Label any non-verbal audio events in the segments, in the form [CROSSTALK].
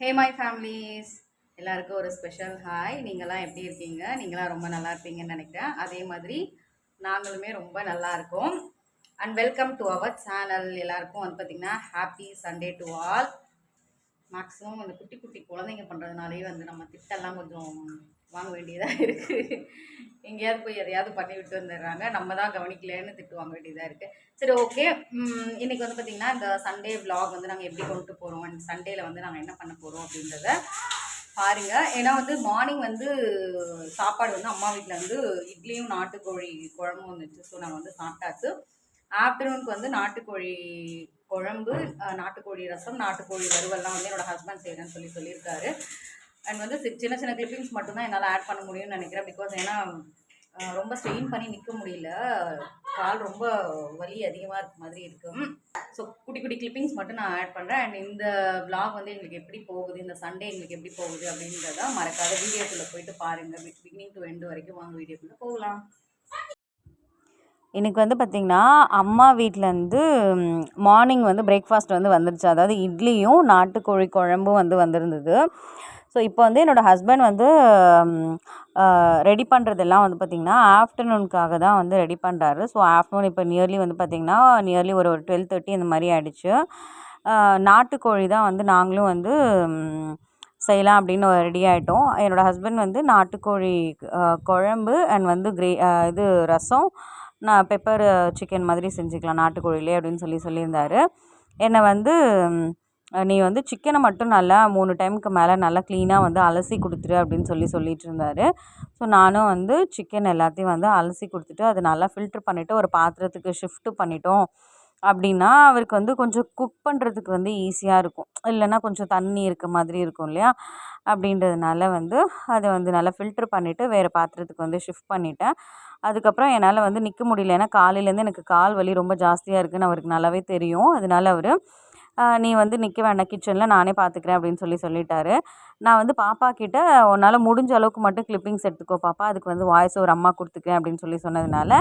Hey my families எல்லாருக்கும் ஒரு special hi நீங்களாம் எப்படி இருக்கீங்க? நீங்களாம் ரொம்ப நல்லா இருப்பீங்கன்னு நினைக்கிறேன். அதே மாதிரி நாங்களுமே ரொம்ப நல்லா இருக்கோம். And welcome to our channel எல்லாருக்கும் வந்து பார்த்திங்கன்னா happy Sunday to all maximum அந்த குட்டி குட்டி குழந்தைங்க பண்ணுறதுனாலே வந்து நம்ம திட்டெல்லாம் கொஞ்சம் வாங்க வேண்டியதாக இருக்குது எங்கேயாவது போய் எதையாவது பண்ணி விட்டு வந்துடுறாங்க. நம்ம தான் கவனிக்கலைன்னு திட்டு வாங்க வேண்டியதாக இருக்குது சரி ஓகே இன்றைக்கி வந்து பார்த்திங்கன்னா இந்த சண்டே விலாக் வந்து நாங்கள் எப்படி கொண்டு போகிறோம் அண்ட் சண்டேயில் வந்து நாங்கள் என்ன பண்ண போகிறோம் அப்படின்றத பாருங்கள் ஏன்னா வந்து மார்னிங் வந்து சாப்பாடு வந்து அம்மா வீட்டில் வந்து இட்லியும் நாட்டுக்கோழி குழம்பும் வந்துச்சு. ஸோ நாங்கள் வந்து சாப்பிட்டாச்சு. ஆஃப்டர்நூனுக்கு வந்து நாட்டுக்கோழி குழம்பு நாட்டுக்கோழி ரசம் நாட்டுக்கோழி வறுவல்லாம் வந்து என்னோட ஹஸ்பண்ட் செய்கிறேன்னு சொல்லி சொல்லியிருக்காரு. அண்ட் வந்து சின்ன சின்ன கிளிப்பிங்ஸ் மட்டும்தான் என்னால் ஆட் பண்ண முடியும்னு நினைக்கிறேன். பிகாஸ் ஏன்னா ரொம்ப ஸ்ட்ரெயின் பண்ணி நிற்க முடியல. கால் ரொம்ப வலி அதிகமாக இருக்க மாதிரி இருக்கும் ஸோ குட்டி குட்டி கிளிப்பிங்ஸ் மட்டும் நான் ஆட் பண்ணுறேன் அண்ட் இந்த vlog வந்து எங்களுக்கு எப்படி போகுது? இந்த சண்டே எங்களுக்கு எப்படி போகுது? அப்படின்றத மறக்காத வீடியோக்குள்ளே போயிட்டு பாருங்கள் பிகினிங் டு எண்டு வரைக்கும் வாங்க வீடியோக்குள்ளே போகலாம். எனக்கு வந்து பார்த்திங்கன்னா அம்மா வீட்டிலேருந்து மார்னிங் வந்து பிரேக்ஃபாஸ்ட் வந்து வந்துருச்சு. அதாவது இட்லியும் நாட்டுக்கோழி குழம்பும் வந்து வந்திருந்தது. ஸோ இப்போ வந்து என்னோடய ஹஸ்பண்ட் வந்து ரெடி பண்ணுறதெல்லாம் வந்து பார்த்திங்கன்னா ஆஃப்டர்நூனுக்காக தான் வந்து ரெடி பண்ணுறாரு ஸோ ஆஃப்டர்நூன் இப்போ நியர்லி வந்து பார்த்திங்கன்னா நியர்லி ஒரு ஒரு டுவெல் தேர்ட்டி இந்த மாதிரி ஆகிடுச்சு நாட்டுக்கோழி தான் வந்து நாங்களும் வந்து செய்யலாம் அப்படின்னு ரெடி ஆகிட்டோம் என்னோடய ஹஸ்பண்ட் வந்து நாட்டுக்கோழி குழம்பு அண்ட் வந்து கிரே இது ரசம் நான் பெப்பர் சிக்கன் மாதிரி செஞ்சுக்கலாம் நாட்டுக்கோழிலே அப்படின்னு சொல்லி சொல்லியிருந்தாரு. என்னை வந்து நீ வந்து சிக்கனை மட்டும் நல்லா மூணு டைமுக்கு மேலே நல்லா க்ளீனாக வந்து அலசி கொடுத்துரு அப்படின்னு சொல்லி சொல்லிட்டு இருந்தார் ஸோ நானும் வந்து சிக்கன் எல்லாத்தையும் வந்து அலசி கொடுத்துட்டு அதை நல்லா ஃபில்ட்ரு பண்ணிவிட்டு ஒரு பாத்திரத்துக்கு ஷிஃப்ட்டு பண்ணிட்டோம் அப்படின்னா அவருக்கு வந்து கொஞ்சம் குக் பண்ணுறதுக்கு வந்து ஈஸியாக இருக்கும். இல்லைன்னா கொஞ்சம் தண்ணி இருக்க மாதிரி இருக்கும் இல்லையா? அப்படின்றதுனால வந்து அதை வந்து நல்லா ஃபில்ட்ரு பண்ணிவிட்டு வேறு பாத்திரத்துக்கு வந்து ஷிஃப்ட் பண்ணிட்டேன். அதுக்கப்புறம் என்னால் வந்து நிற்க முடியல. ஏன்னா காலையிலேருந்து எனக்கு கால் வலி ரொம்ப ஜாஸ்தியாக இருக்குன்னு அவருக்கு நல்லாவே தெரியும். அதனால அவர் நீ வந்து நிற்க வேண்டாம். கிச்சனில் நானே பார்த்துக்கிறேன் அப்படின்னு சொல்லி சொல்லிட்டாரு. நான் வந்து பாப்பா கிட்ட உன்னால் முடிஞ்ச அளவுக்கு மட்டும் கிளிப்பிங்ஸ் எடுத்துக்கோ பாப்பா. அதுக்கு வந்து வாய்ஸ் ஒரு அம்மா கொடுத்துக்கிறேன் அப்படின்னு சொல்லி சொன்னதுனால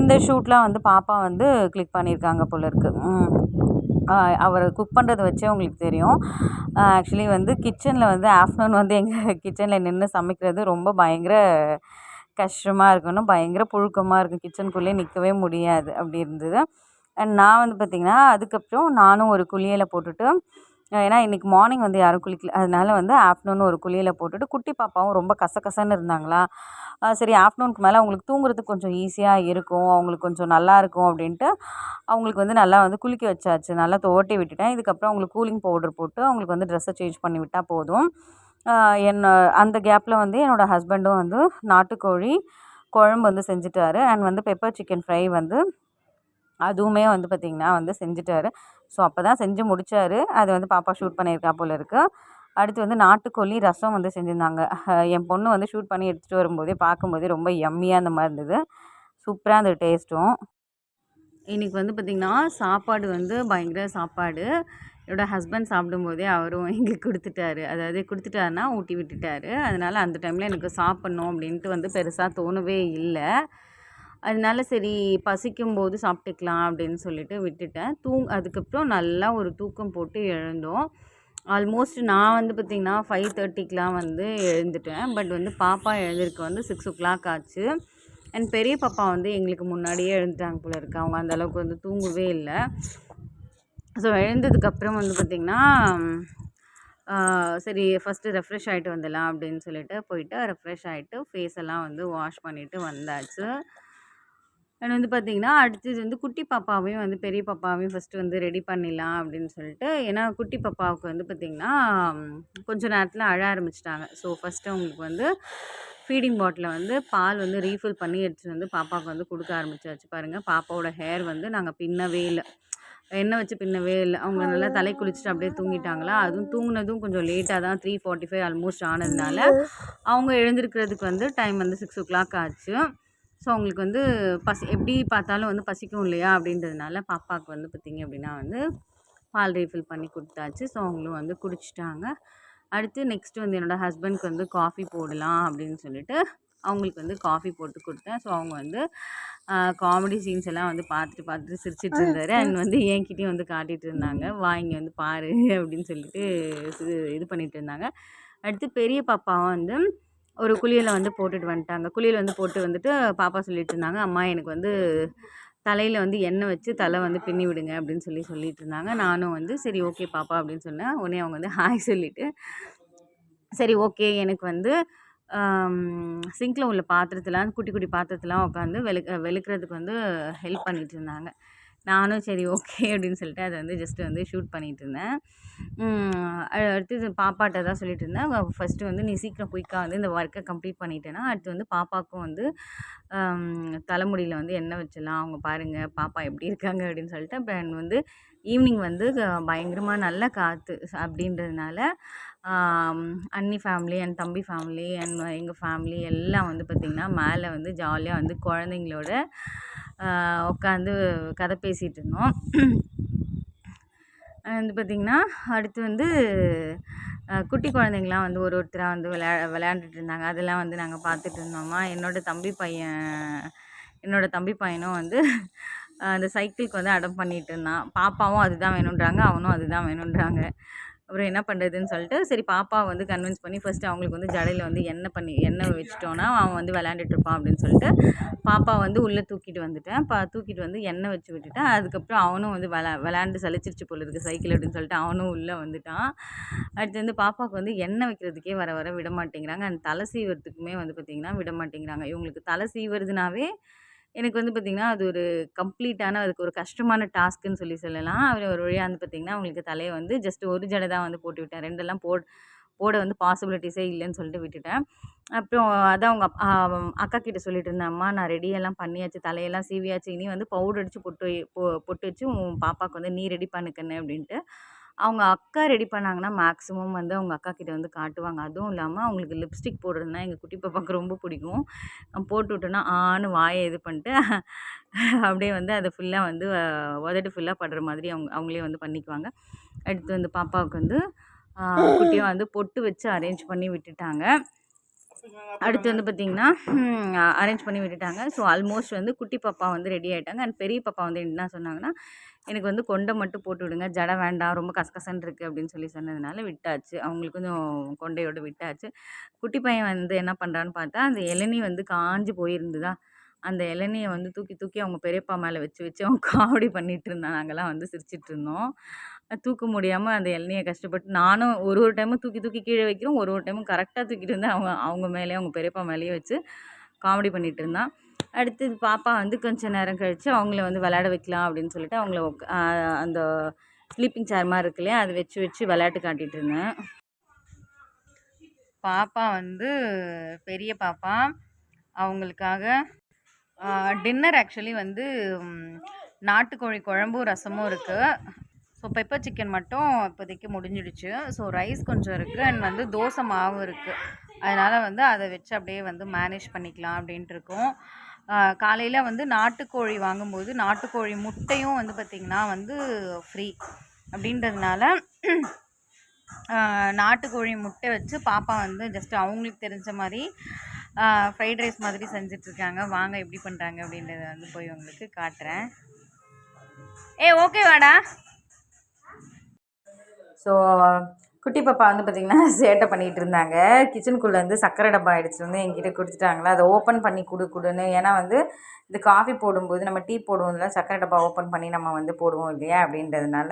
இந்த ஷூட்லாம் வந்து பாப்பா வந்து கிளிக் பண்ணியிருக்காங்க போல இருக்குது அவர் குக் பண்ணுறத வச்சே உங்களுக்கு தெரியும். ஆக்சுவலி வந்து கிச்சனில் வந்து ஆஃப்டர்நூன் வந்து எங்கள் கிச்சனில் நின்று சமைக்கிறது ரொம்ப பயங்கர கஷ்டமாக இருக்கணும் பயங்கர புழுக்கமாக இருக்கும். கிச்சனுக்குள்ளேயே நிற்கவே முடியாது அப்படி இருந்தது. நான் வந்து பார்த்திங்கன்னா அதுக்கப்புறம் நானும் ஒரு குளியலை போட்டுட்டு ஏன்னா இன்றைக்கி மார்னிங் வந்து யாரும் குளிக்கல. அதனால வந்து ஆஃப்டர்நூன் ஒரு குளியலை போட்டுட்டு குட்டி பாப்பாவும் ரொம்ப கசகசன்னு இருந்தாங்களா? சரி ஆஃப்டர்நூனுக்கு மேலே அவங்களுக்கு தூங்குறதுக்கு கொஞ்சம் ஈஸியாக இருக்கும். அவங்களுக்கு கொஞ்சம் நல்லா இருக்கும் அப்படின்ட்டு அவங்களுக்கு வந்து நல்லா வந்து குளிக்க வச்சாச்சு. நல்லா துவட்டி விட்டுட்டேன். இதுக்கப்புறம் அவங்களுக்கு கூலிங் பவுடர் போட்டு அவங்களுக்கு வந்து ட்ரெஸ்ஸை சேஞ்ச் பண்ணி விட்டால் போதும். என்ன அந்த கேப்பில் வந்து என்னோடய ஹஸ்பண்டும் வந்து நாட்டுக்கோழி குழம்பு வந்து செஞ்சுட்டாரு. அண்ட் வந்து பெப்பர் சிக்கன் ஃப்ரை வந்து அதுவுமே வந்து பார்த்திங்கன்னா வந்து செஞ்சுட்டாரு. ஸோ அப்போ தான் செஞ்சு முடித்தார் அது வந்து பாப்பா ஷூட் பண்ணியிருக்கா போல் இருக்குது அடுத்து வந்து நாட்டுக்கோழி ரசம் வந்து செஞ்சுருந்தாங்க. [LAUGHS] என் பொண்ணு வந்து ஷூட் பண்ணி எடுத்துகிட்டு வரும்போதே பார்க்கும்போதே ரொம்ப எம்மியாக அந்த மாதிரி இருந்தது. சூப்பராக அந்த டேஸ்ட்டும் இன்றைக்கி வந்து பார்த்திங்கன்னா சாப்பாடு வந்து பயங்கர சாப்பாடு. என்னோடய ஹஸ்பண்ட் சாப்பிடும்போதே அவரும் எங்களுக்கு கொடுத்துட்டாரு. அதாவது கொடுத்துட்டாருன்னா ஊட்டி விட்டுட்டாரு. அதனால் அந்த டைமில் எனக்கு சாப்பிட்ணும் அப்படின்ட்டு வந்து பெருசாக தோணவே இல்லை. அதனால சரி பசிக்கும் போது சாப்பிட்டுக்கலாம் அப்படின்னு சொல்லிட்டு விட்டுட்டேன். தூ அதுக்கப்புறம் நல்லா ஒரு தூக்கம் போட்டு எழுந்தோம். ஆல்மோஸ்ட் நான் வந்து பார்த்திங்கன்னா ஃபைவ் தேர்ட்டிக்கெலாம் வந்து எழுந்துட்டேன். பட் வந்து பாப்பா எழுந்திருக்க வந்து சிக்ஸ் ஓ கிளாக் ஆச்சு. அண்ட் பெரிய பாப்பா வந்து எங்களுக்கு முன்னாடியே எழுந்துட்டாங்க போல இருக்கு. அவங்க அந்த அளவுக்கு வந்து தூங்கவே இல்லை. ஸோ எழுந்ததுக்கப்புறம் வந்து பார்த்திங்கன்னா சரி ஃபஸ்ட்டு ரெஃப்ரெஷ் ஆகிட்டு வந்துடலாம் அப்படின்னு சொல்லிட்டு போயிட்டு ரெஃப்ரெஷ் ஆகிட்டு ஃபேஸ் எல்லாம் வந்து வாஷ் பண்ணிவிட்டு வந்தாச்சு. அண்ட் வந்து பார்த்திங்கன்னா அடுத்தது வந்து குட்டி பாப்பாவையும் வந்து பெரிய பாப்பாவையும் ஃபஸ்ட்டு வந்து ரெடி பண்ணிடலாம் அப்படின்னு சொல்லிட்டு ஏன்னா குட்டி பாப்பாவுக்கு வந்து பார்த்திங்கன்னா கொஞ்ச நேரத்தில் அழ ஆரம்பிச்சிட்டாங்க. ஸோ ஃபஸ்ட்டு அவங்களுக்கு வந்து ஃபீடிங் பாட்டிலில் வந்து பால் வந்து ரீஃபில் பண்ணி எடுத்துகிட்டு வந்து பாப்பாவுக்கு வந்து கொடுக்க ஆரம்பிச்சாச்சு. பாருங்கள் பாப்பாவோட ஹேர் வந்து நாங்கள் பின்னவே இல்லை. எண்ணெய் வச்சு பின்னவே இல்லை. அவங்க நல்லா தலை குளிச்சுட்டு அப்படியே தூங்கிட்டாங்களா? அதுவும் தூங்குனதும் கொஞ்சம் லேட்டாக தான் த்ரீ ஃபார்ட்டி ஃபைவ் ஆல்மோஸ்ட் ஆனதுனால அவங்க எழுந்திருக்கிறதுக்கு வந்து டைம் வந்து சிக்ஸ் ஓ கிளாக் ஆச்சு. ஸோ அவங்களுக்கு வந்து பசி எப்படி பார்த்தாலும் வந்து பசிக்கும் இல்லையா? அப்படின்றதுனால பாப்பாவுக்கு வந்து பார்த்திங்க அப்படின்னா வந்து பால் ரீஃபில் பண்ணி கொடுத்தாச்சு. ஸோ அவங்களும் வந்து குடிச்சிட்டாங்க. அடுத்து நெக்ஸ்ட் வந்து என்னோடய ஹஸ்பண்ட்க்கு வந்து காஃபி போடலாம் அப்படின்னு சொல்லிட்டு அவங்களுக்கு வந்து காஃபி போட்டு கொடுத்தேன். ஸோ அவங்க வந்து காமெடி சீன்ஸ் எல்லாம் வந்து பார்த்துட்டு பார்த்துட்டு சிரிச்சிட்டு இருந்தாரு. அண்ட் வந்து என்கிட்டயும் வந்து காட்டிகிட்டு இருந்தாங்க. வா இங்கே வந்து பாரு அப்படின்னு சொல்லிட்டு இது- இது பண்ணிட்டு இருந்தாங்க. அடுத்து பெரிய பாப்பாவும் வந்து ஒரு குளியலை வந்து போட்டுட்டு வந்துட்டாங்க. குளியல் வந்து போட்டு வந்துட்டு பாப்பா சொல்லிட்டு இருந்தாங்க. அம்மா எனக்கு வந்து தலையில் வந்து எண்ணெய் வச்சு தலை வந்து பின்னி விடுங்க அப்படின்னு சொல்லி சொல்லிட்டு இருந்தாங்க. நானும் வந்து சரி ஓகே பாப்பா அப்படின்னு சொன்னேன். உடனே அவங்க வந்து ஹாய் சொல்லிவிட்டு சரி ஓகே எனக்கு வந்து சிங்கில் உள்ள பாத்திரத்தெலாம் குட்டி குட்டி பாத்திரத்தெலாம் உட்காந்து வெளுக்க வெளுக்கிறதுக்கு வந்து ஹெல்ப் பண்ணிகிட்டு இருந்தாங்க. நானும் சரி ஓகே அப்படின்னு சொல்லிட்டு அதை வந்து ஜஸ்ட் வந்து ஷூட் பண்ணிகிட்டு இருந்தேன். அடுத்து அடுத்தது பாப்பாட்ட தான் சொல்லிட்டு இருந்தேன். ஃபஸ்ட்டு வந்து நீ சீக்கிரம் குயிக்காக வந்து இந்த ஒர்க்கை கம்ப்ளீட் பண்ணிட்டேன்னா அடுத்து வந்து பாப்பாவுக்கும் வந்து தலைமுடியில் வந்து எண்ணெய் வச்சிடலாம். அவங்க பாருங்கள் பாப்பா எப்படி இருக்காங்க? அப்படின்னு சொல்லிட்டு அப்புறம் வந்து ஈவினிங் வந்து பயங்கரமாக நல்ல காற்று அப்படின்றதுனால அண்ணி ஃபேமிலி அண்ட் தம்பி ஃபேமிலி அண்ட் எங்கள் ஃபேமிலி எல்லாம் வந்து பார்த்திங்கன்னா மேலே வந்து ஜாலியாக வந்து குழந்தைங்களோட உட்காந்து கதை பேசிகிட்டு இருந்தோம் வந்து பார்த்திங்கன்னா அடுத்து வந்து குட்டி குழந்தைங்களாம் வந்து ஒரு ஒருத்தராக வந்து விளையா விளையாண்டுட்டு இருந்தாங்க அதெல்லாம் வந்து நாங்கள் பார்த்துட்டு இருந்தோமா என்னோட தம்பி பையன் என்னோடய தம்பி பையனும் வந்து அந்த சைக்கிளுக்கு வந்து அடம் பண்ணிகிட்டு இருந்தான் பாப்பாவும் அதுதான் வேணுன்றாங்க அவனும் அதுதான் வேணுன்றாங்க. அப்புறம் என்ன பண்ணுறதுன்னு சொல்லிட்டு சரி பாப்பா வந்து கன்வின்ஸ் பண்ணி ஃபஸ்ட்டு அவங்களுக்கு வந்து ஜடையில் வந்து எண்ணெய் பண்ணி எண்ணெய் வச்சிட்டோன்னா அவன் வந்து விளையாண்டுட்டு இருப்பான் அப்படின்னு சொல்லிட்டு பாப்பா வந்து உள்ளே தூக்கிட்டு வந்துட்டேன். பா தூக்கிட்டு வந்து எண்ணெய் வச்சு விட்டுட்டேன். அதுக்கப்புறம் அவனும் வந்து விளா விளையாண்டு சலிச்சிருச்சு போல இருக்குது சைக்கிள் அப்படின்னு சொல்லிட்டு அவனும் உள்ளே வந்துட்டான். அடுத்து வந்து பாப்பாவுக்கு வந்து எண்ணெய் வைக்கிறதுக்கே வர வர விட மாட்டேங்கிறாங்க. அண்ட் தலை சீவரத்துக்குமே வந்து பார்த்திங்கன்னா விட மாட்டேங்கிறாங்க. இவங்களுக்கு தலை சீவுறதுனாவே எனக்கு வந்து பார்த்திங்கன்னா அது ஒரு கம்ப்ளீட்டான அதுக்கு ஒரு கஷ்டமான டாஸ்க்குன்னு சொல்லி சொல்லலாம். அவர் ஒரு வழியாக வந்து பார்த்திங்கன்னா அவங்களுக்கு தலையை வந்து ஜஸ்ட் ஒரு ஜடை தான் வந்து போட்டு விட்டேன். ரெண்டெல்லாம் போட் போட வந்து பாசிபிலிட்டிஸே இல்லைன்னு சொல்லிட்டு விட்டுட்டேன். அப்புறம் அதான் அவங்க அப்- அக்கா கிட்ட சொல்லிட்டு இருந்தேன் அம்மா நான் ரெடியெல்லாம் பண்ணியாச்சு. தலையெல்லாம் சீவியாச்சு. இனி வந்து பவுடர் அடித்து பொட்டு பொ பொட்டு வச்சு உன் பாப்பாவுக்கு வந்து நீ ரெடி பண்ணுக்கன்னு அப்படின்ட்டு. அவங்க அக்கா ரெடி பண்ணாங்கன்னா மேக்ஸிமம் வந்து அவங்க அக்கா கிட்டே வந்து காட்டுவாங்க. அதுவும் இல்லாமல் அவங்களுக்கு லிப்ஸ்டிக் போடுறதுனா எங்கள் குட்டி பாப்பாவுக்கு ரொம்ப பிடிக்கும். போட்டு விட்டோன்னா ஆன்னு வாயை இது பண்ணிட்டு அப்படியே வந்து அதை ஃபுல்லாக வந்து உதட்டு ஃபுல்லாக படுற மாதிரி அவங்க அவங்களே வந்து பண்ணிக்குவாங்க. அடுத்து வந்து பாப்பாவுக்கு வந்து குட்டியாக வந்து பொட்டு வச்சு அரேஞ்ச் பண்ணி விட்டுட்டாங்க. அடுத்து வந்து பார்த்திங்கன்னா அரேஞ்ச் பண்ணி விட்டுட்டாங்க. ஸோ ஆல்மோஸ்ட் வந்து குட்டி பாப்பா வந்து ரெடி ஆகிட்டாங்க அண்ட் பெரிய பாப்பா வந்து என்ன சொன்னாங்கன்னா எனக்கு வந்து கொண்டை மட்டும் போட்டு விடுங்க. ஜடை வேண்டாம் ரொம்ப கசகசன்னு இருக்குது அப்படின்னு சொல்லி சொன்னதுனால விட்டாச்சு. அவங்களுக்கு கொஞ்சம் கொண்டையோடு விட்டாச்சு. குட்டி பையன் வந்து என்ன பண்ணுறான்னு பார்த்தா அந்த இளநீ வந்து காஞ்சு போயிருந்ததா அந்த இளநியை வந்து தூக்கி தூக்கி அவங்க பெரியப்பா மேலே வச்சு வச்சு அவங்க காமெடி பண்ணிகிட்டு இருந்தான் நாங்கள்லாம் வந்து சிரிச்சிட்டு இருந்தோம். தூக்க முடியாமல் அந்த இளநியை கஷ்டப்பட்டு நானும் ஒரு ஒரு டைமும் தூக்கி தூக்கி கீழே வைக்கிறோம். ஒரு ஒரு டைமும் கரெக்டாக தூக்கிட்டு வந்து அவங்க அவங்க மேலேயே அவங்க பெரியப்பா மேலேயே வச்சு காமெடி பண்ணிகிட்டு இருந்தான். அடுத்தது பாப்பா வந்து கொஞ்ச நேரம் கழித்து அவங்கள வந்து விளையாட வைக்கலாம் அப்படின்னு சொல்லிட்டு அவங்கள உக்க- அந்த ஸ்லீப்பிங் சேர் மாதிரி இருக்கு இல்லையா அதை வச்சு வச்சு விளையாட்டு காட்டிகிட்டு இருந்தேன். பாப்பா வந்து பெரிய பாப்பா. அவங்களுக்காக டின்னர் ஆக்சுவலி வந்து நாட்டுக்கோழி குழம்பும் ரசமும் இருக்குது ஸோ பெப்பர் சிக்கன் மட்டும் இப்போதைக்கு முடிஞ்சிடுச்சு. ஸோ ரைஸ் கொஞ்சம் இருக்குது அண்ட் வந்து தோசை மாவு இருக்குது அதனால் வந்து அதை வச்சு அப்படியே வந்து மேனேஜ் பண்ணிக்கலாம் அப்படின்ட்டு இருக்கோம். காலையில் வந்து நாட்டுக்கோழி வாங்கும்போது நாட்டுக்கோழி முட்டையும் வந்து பார்த்திங்கன்னா வந்து ஃப்ரீ அப்படின்றதுனால நாட்டுக்கோழி முட்டை வச்சு பாப்பா வந்து ஜஸ்ட் அவங்களுக்கு தெரிஞ்ச மாதிரி ஃப்ரைட் ரைஸ் மாதிரி செஞ்சிட்ருக்காங்க. வாங்க எப்படி பண்ணுறாங்க அப்படின்றத வந்து போய் உங்களுக்கு காட்டுறேன். ஏ ஓகே வாடா. ஸோ குட்டி பாப்பா வந்து பார்த்திங்கன்னா [LAUGHS] சேட்டை பண்ணிகிட்டு இருந்தாங்க. கிச்சனுக்குள்ளே வந்து சக்கரை டப்பா எடுத்துகிட்டு வந்து என்கிட்ட கொடுத்துட்டாங்களா அதை ஓப்பன் பண்ணி கொடு கொடுன்னு. ஏன்னா வந்து இந்த காஃபி போடும்போது நம்ம டீ போடுவோம்ல சக்கரை டப்பா ஓப்பன் பண்ணி நம்ம வந்து போடுவோம் இல்லையா? அப்படின்றதுனால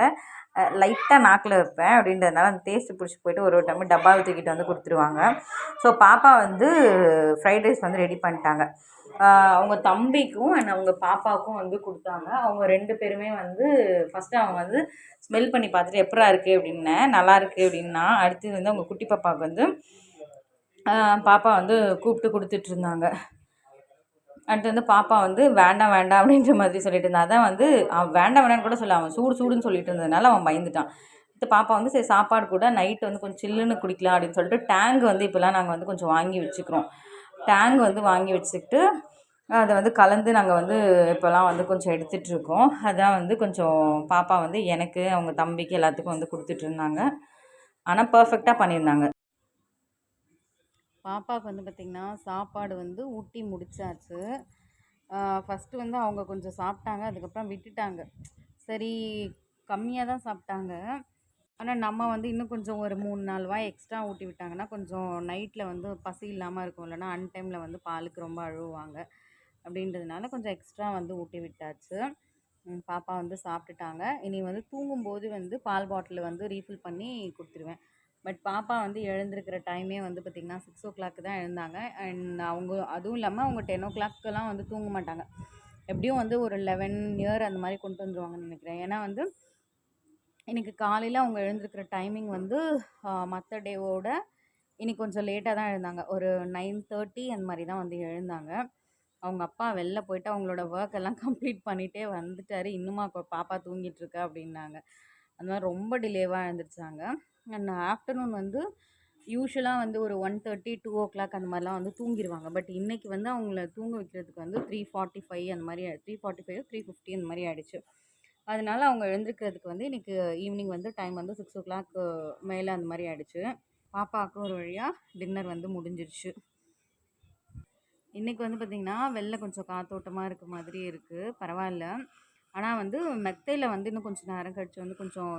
லைட்டாக நாக்கில் வைப்பேன். அப்படின்றதுனால அந்த டேஸ்ட்டு பிடிச்சி போயிட்டு ஒரு ஒரு டைம் டப்பாவை தூக்கிட்டு வந்து கொடுத்துருவாங்க. ஸோ பாப்பா வந்து ஃப்ரைட் ரைஸ் வந்து ரெடி பண்ணிட்டாங்க. அவங்க தம்பிக்கும் அண்ட் அவங்க பாப்பாவுக்கும் வந்து கொடுத்தாங்க. அவங்க ரெண்டு பேருமே வந்து ஃபஸ்ட்டு அவங்க வந்து ஸ்மெல் பண்ணி பார்த்துட்டு எப்படா இருக்குது அப்படின்னேன் நல்லா இருக்குது அப்படின்னா அடுத்தது வந்து அவங்க குட்டி பாப்பாவுக்கு வந்து பாப்பா வந்து கூப்பிட்டு கொடுத்துட்ருந்தாங்க அடுத்து வந்து பாப்பா வந்து வேண்டாம் வேண்டாம் அப்படின்ற மாதிரி சொல்லிட்டு இருந்தா. அதான் வந்து அவன் வேண்டாம் வேண்டாம்னு கூட சொல்ல அவன் சூடு சூடுன்னு சொல்லிட்டு இருந்ததுனால அவன் பயந்துட்டான். அடுத்து பாப்பா வந்து சரி சாப்பாடு கூட நைட்டு வந்து கொஞ்சம் சில்லுன்னு குடிக்கலாம் அப்படின்னு சொல்லிட்டு டேங்க் வந்து இப்போலாம் நாங்கள் வந்து கொஞ்சம் வாங்கி வச்சுக்கிறோம். டேங்க் வந்து வாங்கி வச்சுக்கிட்டு அதை வந்து கலந்து நாங்கள் வந்து இப்போலாம் வந்து கொஞ்சம் எடுத்துகிட்டு இருக்கோம். அதான் வந்து கொஞ்சம் பாப்பா வந்து எனக்கு அவங்க தம்பிக்கு எல்லாத்துக்கும் வந்து கொடுத்துட்ருந்தாங்க ஆனால் பர்ஃபெக்டாக பண்ணியிருந்தாங்க. பாப்பாவுக்கு வந்து பார்த்திங்கன்னா சாப்பாடு வந்து ஊட்டி முடித்தாச்சு ஃபஸ்ட்டு வந்து அவங்க கொஞ்சம் சாப்பிட்டாங்க அதுக்கப்புறம் விட்டுட்டாங்க. சரி கம்மியாக தான் சாப்பிட்டாங்க. ஆனால் நம்ம வந்து இன்னும் கொஞ்சம் ஒரு மூணு நாலு வாய் எக்ஸ்ட்ரா ஊட்டி விட்டாங்கன்னா கொஞ்சம் நைட்டில் வந்து பசி இல்லாமல் இருக்கும். இல்லைனா அன் டைமில் வந்து பாலுக்கு ரொம்ப அழுவாங்க அப்படின்றதுனால கொஞ்சம் எக்ஸ்ட்ரா வந்து ஊட்டி விட்டாச்சு. பாப்பா வந்து சாப்பிட்டுட்டாங்க. இனி வந்து தூங்கும்போது வந்து பால் பாட்டில் வந்து ரீஃபில் பண்ணி கொடுத்துருவேன். பட் பாப்பா வந்து எழுந்திருக்கிற டைமே வந்து பார்த்திங்கன்னா சிக்ஸ் ஓ கிளாக்கு தான் எழுந்தாங்க. அண்ட் அவங்க அதுவும் இல்லாமல் அவங்க டென் ஓ கிளாக்கெலாம் வந்து தூங்க மாட்டாங்க. எப்படியும் வந்து ஒரு லெவன் இயர் அந்த மாதிரி கொண்டு வந்துருவாங்கன்னு நினைக்கிறேன். ஏன்னா வந்து இன்றைக்கி காலையில் அவங்க எழுந்திருக்கிற டைமிங் வந்து மற்ற டேவோட இன்னைக்கு கொஞ்சம் லேட்டாக தான் எழுந்தாங்க. ஒரு நைன் தேர்ட்டி அந்த மாதிரி தான் வந்து எழுந்தாங்க. அவங்க அப்பா வெளில போயிட்டு அவங்களோட ஒர்க் எல்லாம் கம்ப்ளீட் பண்ணிகிட்டே வந்துட்டாரு. இன்னுமா பாப்பா தூங்கிட்டுருக்கா அப்படின்னாங்க. அந்த மாதிரி ரொம்ப டிலேவாக எழுந்திரிச்சாங்க. அண்ட் ஆஃப்டர்நூன் வந்து யூஸ்வலாக வந்து ஒரு one thirty two o'clock அந்த மாதிரிலாம் வந்து தூங்கிடுவாங்க பட் இன்றைக்கி வந்து அவங்கள தூங்க வைக்கிறதுக்கு வந்து த்ரீ ஃபார்ட்டி ஃபைவ் அந்த மாதிரி three forty five three fifty அந்த மாதிரி ஆகிடுச்சு அதனால அவங்க எழுந்திருக்கிறதுக்கு வந்து இன்றைக்கி ஈவினிங் வந்து டைம் வந்து சிக்ஸ் ஓ கிளாக் மேலே அந்த மாதிரி ஆகிடுச்சு பாப்பாவுக்கு ஒரு வழியாக டின்னர் வந்து முடிஞ்சிருச்சு. இன்றைக்கி வந்து பார்த்திங்கன்னா வெளில கொஞ்சம் காத்தோட்டமாக இருக்க மாதிரி இருக்குது பரவாயில்ல. ஆனால் வந்து மெத்தையில் வந்து இன்னும் கொஞ்சம் நேரம் கழிச்சு வந்து கொஞ்சம்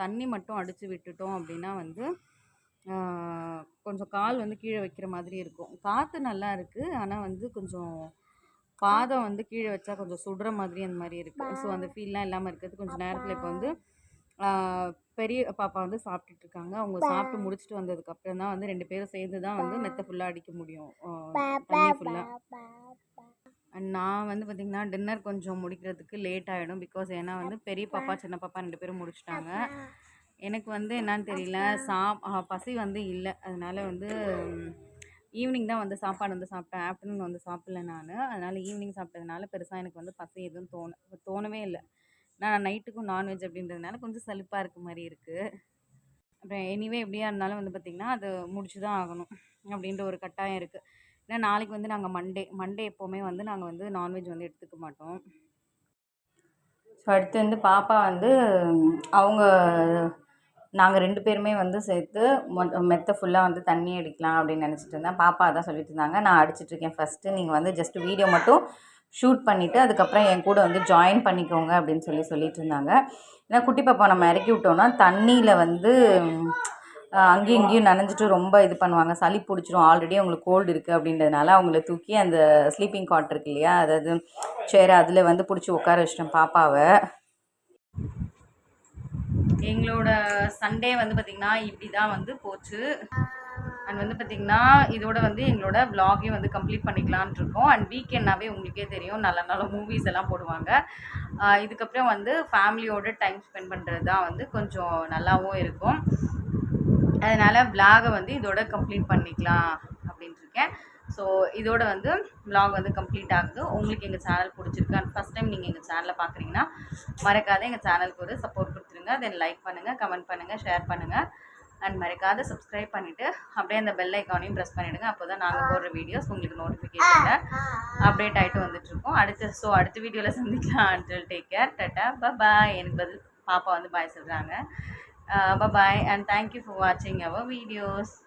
தண்ணி மட்டும் அடித்து விட்டுட்டோம் அப்படின்னா வந்து கொஞ்சம் கால் வந்து கீழே வைக்கிற மாதிரி இருக்கும். காற்று நல்லா இருக்குது ஆனால் வந்து கொஞ்சம் பாதம் வந்து கீழே வச்சா கொஞ்சம் சுடுற மாதிரி அந்த மாதிரி இருக்குது ஸோ அந்த ஃபீல்லாம் இல்லாமல் இருக்கிறது கொஞ்சம் நேரத்தில் இப்போ வந்து பெரிய பாப்பா வந்து சாப்பிட்டுட்டு இருக்காங்க. அவங்க சாப்பிட்டு முடிச்சுட்டு வந்ததுக்கப்புறம் தான் வந்து ரெண்டு பேரும் சேர்ந்து தான் வந்து மெத்தை ஃபுல்லாக அடிக்க முடியும். தண்ணி ஃபுல்லாக நான் வந்து பார்த்திங்கன்னா டின்னர் கொஞ்சம் முடிக்கிறதுக்கு லேட் ஆகிடும் பிகாஸ் ஏன்னா வந்து பெரிய பாப்பா சின்ன பாப்பா ரெண்டு பேரும் முடிச்சிட்டாங்க. எனக்கு வந்து என்னன்னு தெரியல சா பசி வந்து இல்லை. அதனால வந்து ஈவினிங் தான் வந்து சாப்பாடு வந்து சாப்பிட்டேன். ஆஃப்டர்நூன் வந்து சாப்பிடல நான். அதனால் ஈவினிங் சாப்பிட்டதுனால பெருசாக எனக்கு வந்து பசி எதுவும் தோணு தோணவே இல்லை. நான் நைட்டுக்கும் நான்வெஜ் அப்படின்றதுனால கொஞ்சம் சலிப்பாக இருக்க மாதிரி இருக்குது அப்புறம் எனிவே எப்படியா இருந்தாலும் வந்து பார்த்திங்கன்னா அது முடிச்சு தான் ஆகணும். அப்படின்ற ஒரு கட்டாயம் இருக்குது ஏன்னா நாளைக்கு வந்து நாங்கள் மண்டே மண்டே எப்போவுமே வந்து நாங்கள் வந்து நான்வெஜ் வந்து எடுத்துக்க மாட்டோம். ஸோ அடுத்து வந்து பாப்பா வந்து அவங்க நாங்கள் ரெண்டு பேருமே வந்து சேர்த்து மெத்த மெத்தை ஃபுல்லாக வந்து தண்ணி அடிக்கலாம் அப்படின்னு நினச்சிட்டு இருந்தேன். பாப்பா அதான் சொல்லிட்டு இருந்தாங்க. நான் அடிச்சிட்டு இருக்கேன் ஃபஸ்ட்டு நீங்கள் வந்து ஜஸ்ட் வீடியோ மட்டும் ஷூட் பண்ணிவிட்டு அதுக்கப்புறம் என் கூட வந்து ஜாயின் பண்ணிக்கோங்க அப்படின்னு சொல்லி சொல்லிட்டு இருந்தாங்க. ஏன்னா குட்டி பாப்பா நம்ம இறக்கி விட்டோம்னா தண்ணியில் வந்து அங்கேயும் இங்கேயும் நனைஞ்சிட்டு ரொம்ப இது பண்ணுவாங்க. சளி பிடிச்சிரும். ஆல்ரெடி அவங்களுக்கு கோல்டு இருக்குது அப்படின்றதுனால அவங்கள தூக்கி அந்த ஸ்லீப்பிங் காட் இருக்கு இல்லையா? அதாவது சேர் அதில் வந்து பிடிச்சி உட்கார வச்சிட்டேன் பாப்பாவை. எங்களோட சண்டே வந்து பார்த்திங்கன்னா இப்படி தான் வந்து போச்சு. அண்ட் வந்து பார்த்திங்கன்னா இதோட வந்து எங்களோட vlog-ஐயும் வந்து கம்ப்ளீட் பண்ணிக்கலாம்னு இருக்கோம். அண்ட் வீக்கெண்ட்னாவே உங்களுக்கே தெரியும். நல்ல நல்ல மூவிஸ் எல்லாம் போடுவாங்க. இதுக்கப்புறம் வந்து ஃபேமிலியோட டைம் ஸ்பெண்ட் பண்ணுறது தான் வந்து கொஞ்சம் நல்லாவும் இருக்கும். அதனால் vlog-அ வந்து இதோட கம்ப்ளீட் பண்ணிக்கலாம் அப்படின்ட்டு இருக்கேன். ஸோ இதோட வந்து vlog வந்து கம்ப்ளீட் ஆகுது. உங்களுக்கு எங்கள் சேனல் பிடிச்சிருக்கு? அண்ட் ஃபஸ்ட் டைம் நீங்கள் எங்கள் சேனலை பார்க்குறீங்கன்னா மறக்காத எங்கள் சேனலுக்கு ஒரு சப்போர்ட் கொடுத்துருங்க. தென் லைக் பண்ணுங்கள் கமெண்ட் பண்ணுங்கள் ஷேர் பண்ணுங்கள் அண்ட் மறக்காத சப்ஸ்கிரைப் பண்ணிவிட்டு அப்படியே அந்த பெல் ஐக்கானையும் ப்ரெஸ் பண்ணிவிடுங்க அப்போ தான் நாங்கள் போடுற வீடியோஸ் உங்களுக்கு நோட்டிஃபிகேஷனில் அப்டேட் ஆகிட்டு வந்துட்டுருக்கோம் அடுத்து ஸோ அடுத்த வீடியோவில் சந்திக்கலாம். Until take care tata bye எனக்கு பதில் பாப்பா வந்து பாய் சொல்கிறாங்க Uh, bye bye and thank you for watching our videos.